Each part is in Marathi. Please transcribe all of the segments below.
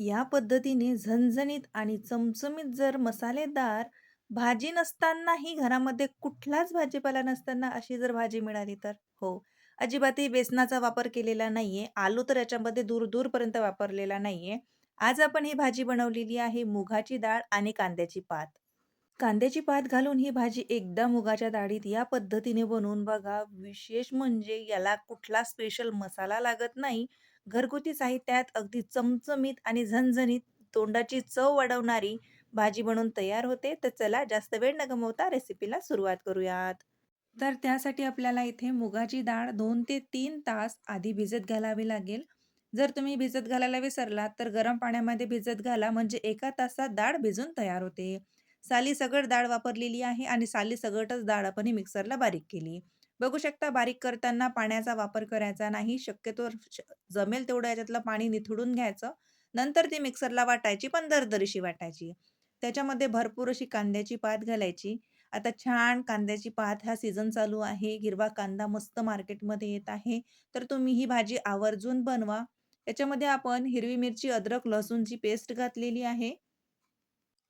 या पद्धतीने झणझणीत आणि चमचमीत जर मसालेदार भाजी नसतानाही घरामध्ये कुठलाच भाजीपाला नसताना अशी जर भाजी मिळाली तर हो, अजिबातही बेसनाचा वापर केलेला नाहीये. आलू तर याच्यामध्ये दूर-दूरपर्यंत वापरलेला नाहीये. आज आपण ही भाजी बनवलेली आहे मुगाची डाळ आणि कांद्याची पात. कांद्याची पात घालून ही भाजी एकदा मुगाच्या डाळीत या पद्धतीने बनवून बघा. विशेष म्हणजे याला कुठला स्पेशल मसाला लागत नाही. घरगुती साहित्यात अगदी चमचमीत आणि झणझणीत तोंडाची चव वाढवणारी भाजी बनवून तयार होते. तर चला जास्त वेळ न गमवता रेसिपीला सुरुवात करूयात. तर त्यासाठी आपल्याला इथे मुगाची डाळ दोन ते तीन तास आधी भिजत घालावी लागेल. जर तुम्ही भिजत घालायला विसरलात तर गरम पाण्यामध्ये भिजत घाला म्हणजे एका तासात डाळ भिजून तयार होते. सालीसकट डाळ वापरलेली आहे आणि सालीसकटच डाळ आपण ही मिक्सरला बारीक केली. बघू शकता बारीक करताना पाण्याचा वापर करायचा नाही. शक्यतो श जमेल तेवढं याच्यातलं पाणी निथळून घ्यायचं. नंतर ती मिक्सरला वाटायची, पण दरदरीशी वाटायची. त्याच्यामध्ये भरपूर अशी कांद्याची पात घालायची. आता छान कांद्याची पात हा सीझन चालू आहे. हिरवा कांदा मस्त मार्केटमध्ये येत आहे. तर तुम्ही ही भाजी आवर्जून बनवा. याच्यामध्ये आपण हिरवी मिरची, अद्रक, लसूणची पेस्ट घातलेली आहे.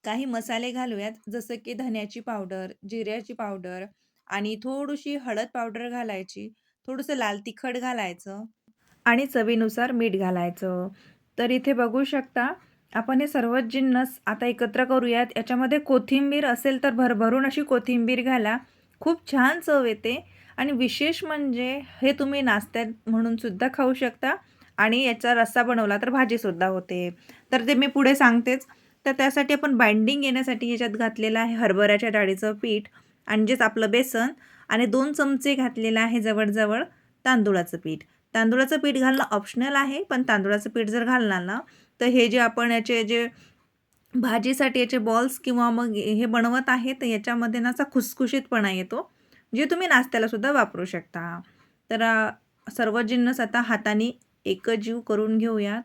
काही मसाले घालूयात, जसं की धन्याची पावडर, जिऱ्याची पावडर आणि थोडीशी हळद पावडर घालायची. थोडंसं लाल तिखट घालायचं आणि चवीनुसार मीठ घालायचं. तर इथे बघू शकता आपण हे सर्व जिन्नस आता एकत्र करूयात. याच्यामध्ये कोथिंबीर असेल तर भरभरून अशी कोथिंबीर घाला. खूप छान चव येते आणि विशेष म्हणजे हे तुम्ही नाश्त्यात म्हणूनसुद्धा खाऊ शकता आणि याचा रस्सा बनवला तर भाजीसुद्धा होते. तर ते मी पुढे सांगतेच. तर त्यासाठी आपण बाइंडिंग येण्यासाठी याच्यात घातलेलं आहे हरभऱ्याच्या डाळीचं पीठ म्हणजेच आपलं बेसन आणि दोन चमचे घातलेलं आहे जवळजवळ तांदूळाचं पीठ. तांदूळाचं पीठ घालणं ऑप्शनल आहे, पण तांदूळाचं पीठ जर घालणार ना, तर हे जे आपण याचे जे भाजीसाठी याचे बॉल्स किंवा मग हे बनवत आहे, तर याच्यामध्ये ना असा खुसखुशीतपणा येतो, जे तुम्ही नाश्त्याला सुद्धा वापरू शकता. तर सर्वजीनच सर्व जिन्नस आता हाताने एकजीव करून घेऊयात.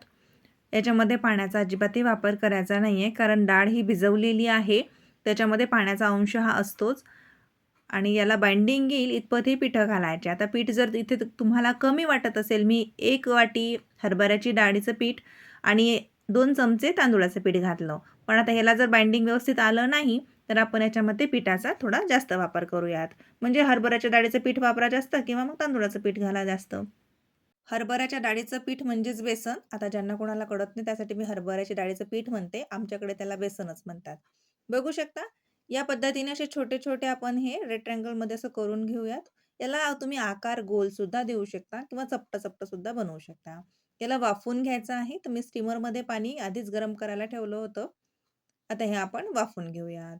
याच्यामध्ये पाण्याचा अजिबातही वापर करायचा नाही आहे, कारण डाळ ही भिजवलेली आहे. त्याच्यामध्ये पाण्याचा अंश हा असतोच आणि याला बाइंडिंग येईल इतपत ही पिठं घालायचे आता पीठ जर इथे तुम्हाला कमी वाटत असेल, मी एक वाटी हरभऱ्याची डाळीचं पीठ आणि दोन चमचे तांदूळाचं पीठ घातलं. पण आता ह्याला जर बाइंडिंग व्यवस्थित आलं नाही, तर आपण याच्यामध्ये पिठाचा थोडा जास्त वापर करूयात. म्हणजे हरभऱ्याच्या डाळीचं पीठ वापरा जास्त किंवा मग तांदूळाचं पीठ घाला जास्त. हरभऱ्याच्या डाळीचं पीठ म्हणजेच बेसन. आता ज्यांना कोणाला कळत नाही त्यासाठी मी हरभऱ्याच्या डाळीचं पीठ म्हणते. आमच्याकडे त्याला बेसनच म्हणतात. बघू शकता या पद्धतीने असे छोटे-छोटे आपण हे रेक्टँगलमध्ये असं करून घेऊयात. याला तुम्ही आकार गोल सुद्धा देऊ शकता किंवा चपटा चपटा सुद्धा बनवू शकता. याला वाफवून घ्यायचं आहे. तर मी स्टीमरमध्ये पाणी आधीच गरम करायला ठेवलं होतं. आता हे आपण वाफवून घेऊयात.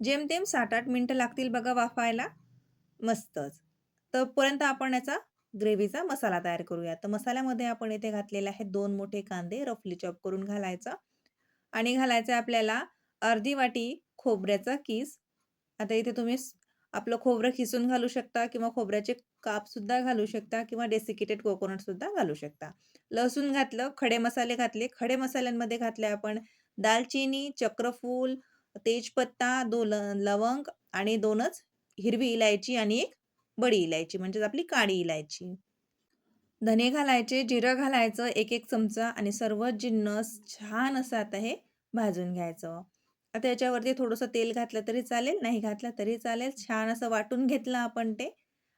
जेमतेम 7-8 मिनिटं लागतील बघा वाफायला. मस्तच. तोपर्यंत आपण याचा ग्रेव्हीचा मसाला तयार करूया. तर मसाल्यामध्ये आपण इथे घातलेले आहेत दोन मोठे कांदे रफली चॉप करून घालायचा आणि घालायचं आपल्याला अर्धी वाटी खोबऱ्याचा किस. आता इथे तुम्ही आपलं खोबरं खिसून घालू शकता किंवा खोबऱ्याचे कापसुद्धा घालू शकता किंवा डेसिकेटेड कोकोनटसुद्धा घालू शकता. लसूण घातलं, खडे मसाले घातले. खडे मसाल्यांमध्ये घातले आपण दालचिनी, चक्रफूल, तेजपत्ता, दोन लवंग आणि दोनच हिरवी इलायची आणि एक बडी इलायची म्हणजेच आपली काळी इलायची. धने घालायचे, जिरं घालायचं 1-1 चमचा आणि सर्व जिन्नस छान असं आता हे भाजून घ्यायचं. आता याच्यावरती थोडंसं तेल घातलं तरी चालेल, नाही घातलं तरी चालेल. छान असं वाटून घेतलं आपण ते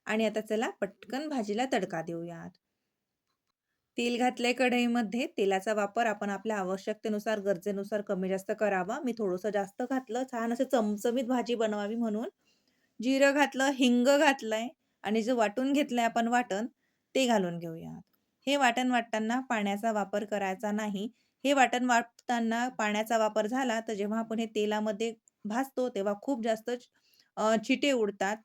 आणि आता चला पटकन भाजीला तडका देऊयात. तेल घातलंय कढईमध्ये. तेलाचा वापर आपण आपल्या आवश्यकतेनुसार, गरजेनुसार कमी-जास्त करावा. मी थोडंसं जास्त घातलं, छान असं चमचमीत भाजी बनवावी म्हणून. जिरं घातलं, हिंग घातलंय आणि जे वाटून घेतलंय आपण वाटण, ते घालून घेऊयात. हे वाटण वाटताना पाण्याचा वापर करायचा नाही. हे वाटण वाटताना पाण्याचा वापर झाला, तर जेव्हा आपण हे तेलामध्ये भाजतो, तेव्हा खूप जास्त चिटे उडतात.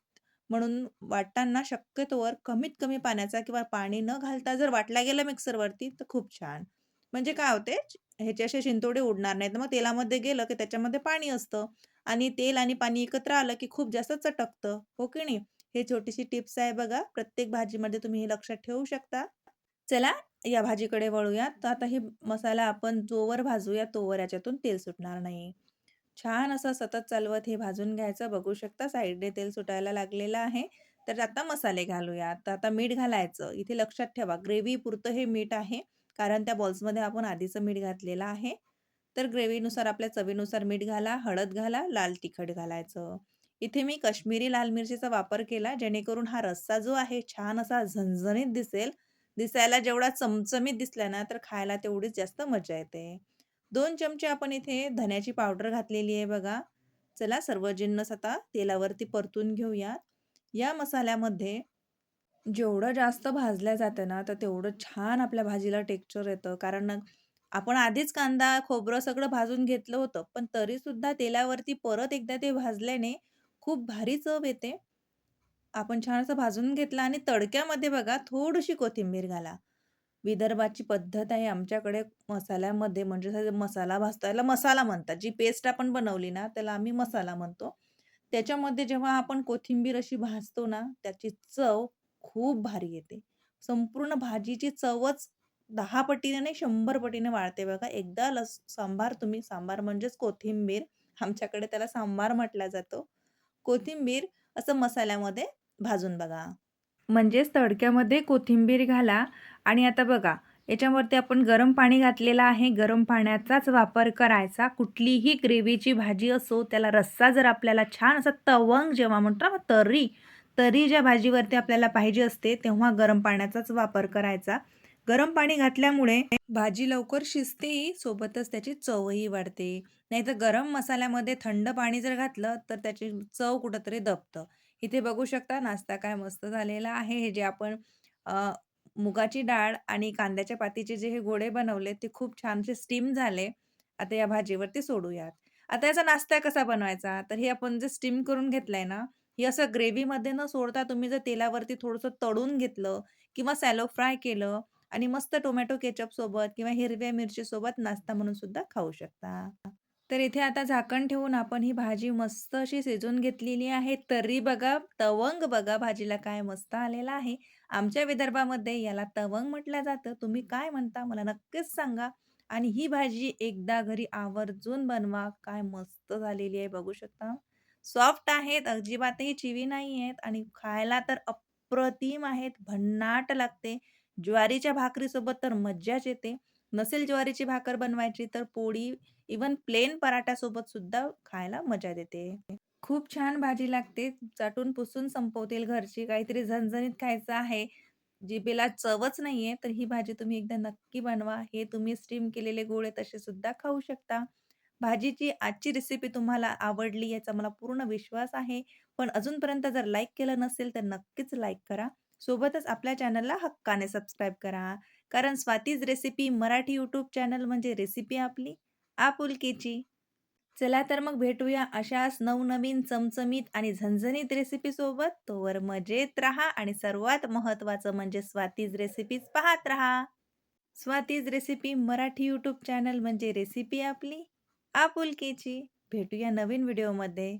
म्हणून वाटताना शक्यतोवर कमीत कमी पाण्याचा किंवा पाणी न घालता जर वाटला गेला मिक्सरवरती, तर खूप छान. म्हणजे काय होते, ह्याचे असे शिंतोडे उडणार नाहीत. मग तेलामध्ये गेलं, की त्याच्यामध्ये पाणी असतं आणि तेल आणि पाणी एकत्र आलं, की खूप जास्त चटकतं. हो की नाही? हे छोटीशी टिप्स आहे बघा. प्रत्येक भाजीमध्ये तुम्ही हे लक्षात ठेवू शकता. चला या भाजीकडे वळूयात. तर आता हे मसाला आपण जोवर भाजूया, तोवर याच्यातून तेल सुटणार नाही. छान असं सतत चालवत हे भाजून घ्यायचं. बघू शकता साईडने तेल सुटायला लागलेलं आहे. तर आता मसाले घालूयात. तर आता मीठ घालायचं. इथे लक्षात ठेवा ग्रेव्ही पुरतं हे मीठ आहे. कारण त्या बॉल्समध्ये आपण आधीचं मीठ घातलेलं आहे. तर ग्रेव्हीनुसार आपल्या चवीनुसार मीठ घाला, हळद घाला, लाल तिखट घालायचं. इथे मी कश्मीरी लाल मिरचीचा वापर केला जेणेकरून हा रस्सा जो आहे छान असा झणझणीत दिसेल. दिसायला जेवढा चमचमीत दिसला ना, तर खायला तेवढीच जास्त मजा येते. दोन चमचे आपण इथे धन्याची पावडर घातलेली आहे बघा. चला सर्व जिन्नस आता तेलावरती परतून घेऊयात. या मसाल्यामध्ये जेवढं जास्त भाजल्या जातं ना, तर तेवढं छान आपल्या भाजीला टेक्स्चर येतं. कारण आपण आधीच कांदा, खोबरं सगळं भाजून घेतलं होतं. पण तरीसुद्धा तेलावरती परत एकदा ते भाजल्याने खूप भारी चव येते. आपण छान असं भाजून घेतलं आणि तडक्यामध्ये बघा थोडीशी कोथिंबीर घाला. विदर्भाची पद्धत आहे आमच्याकडे मसाल्यामध्ये म्हणजे मसाला भाजतो याला मसाला म्हणतात. जी पेस्ट आपण बनवली ना, त्याला आम्ही मसाला म्हणतो. त्याच्यामध्ये जेव्हा आपण कोथिंबीर अशी भाजतो ना, त्याची चव खूप भारी येते. संपूर्ण भाजीची चवच दहा पटीने नाही शंभर पटीने वाढते बघा. एकदा लस सांबार तुम्ही सांबार म्हणजेच कोथिंबीर आमच्याकडे त्याला सांबार म्हटला जातो. कोथिंबीर असं मसाल्यामध्ये भाजून बघा. म्हणजेच तडक्यामध्ये कोथिंबीर घाला आणि आता बघा याच्यावरती आपण गरम पाणी घातलेलं आहे. गरम पाण्याचाच वापर करायचा. कुठलीही ग्रेव्हीची भाजी असो, त्याला रस्सा जर आपल्याला छान असा तवंग जेव्हा म्हणतो ना तर्री, तर्री ज्या भाजीवरती आपल्याला पाहिजे असते, तेव्हा गरम पाण्याचाच वापर करायचा. गरम पाणी घातल्यामुळे भाजी लवकर शिजतेही, सोबतच त्याची चवही वाढते. नाहीतर गरम मसाल्यामध्ये थंड पाणी जर घातलं, तर त्याची चव कुठंतरी दबतं. इथे बघू शकता नाश्ता काय मस्त झालेला आहे. हे जे आपण अ, मुगाची डाळ आणि कांद्याच्या पातीचे जे हे गोळे बनवले, ते खूप छानसे स्टीम झाले. आता या भाजीवरती सोडूयात. आता याचा नाश्ता कसा बनवायचा? तर हे आपण जे स्टीम करून घेतलंय ना, हे असं ग्रेव्हीमध्ये न सोडता तुम्ही जर तेलावरती थोडंसं तळून घेतलं किंवा सॅलो फ्राय केलं आणि मस्त टोमॅटो केचप सोबत किंवा हिरव्या मिरची सोबत नाश्ता म्हणून सुद्धा खाऊ शकता. तर इथे आता झाकण ठेवून आपण ही भाजी मस्त अशी शिजून घेतलेली आहे. तर्री बघा, तवंग बघा भाजीला काय मस्त आलेला आहे. आमच्या विदर्भामध्ये याला तवंग म्हटलं जातं. तुम्ही काय म्हणता मला नक्कीच सांगा. आणि ही भाजी एकदा घरी आवर्जून बनवा. काय मस्त झालेली आहे बघू शकता. सॉफ्ट आहेत, अजिबातही चिवी नाही आहेत आणि खायला तर अप्रतिम आहेत. भन्नाट लागते. ज्वारीच्या भाकरीसोबत तर मज्जाच येते. नसेल ज्वारीची भाकर बनवायची तर पोळी, इव्हन प्लेन पराठ्यासोबत सुद्धा खायला मजा देते. खूप छान भाजी लागते. चाटून पुसून संपवतील घरची. काहीतरी झणझणीत खायचं आहे, जिभेला चवच नाहीये, तर ही भाजी तुम्ही एकदा नक्की बनवा. हे तुम्ही स्टीम केलेले गोळे तसे सुद्धा खाऊ शकता. भाजीची आजची रेसिपी तुम्हाला आवडली याचा मला पूर्ण विश्वास आहे. पण अजूनपर्यंत जर लाईक केलं नसेल तर नक्कीच लाईक करा. सोबतच आपल्या चॅनलला हक्काने सबस्क्राईब करा. कारण Swati's recipe Marathi YouTube channel म्हणजे रेसिपी आपली आपुलकीची. चला तर मग भेटूया अशाच नवनवीन चमचमीत आणि झणझणीत रेसिपीसोबत. तोवर मजेत राहा आणि सर्वात महत्त्वाचं म्हणजे स्वातीज रेसिपीज पाहत राहा. Swati's recipe Marathi YouTube channel म्हणजे रेसिपी आपली आपुलकीची. भेटूया नवीन व्हिडिओमध्ये.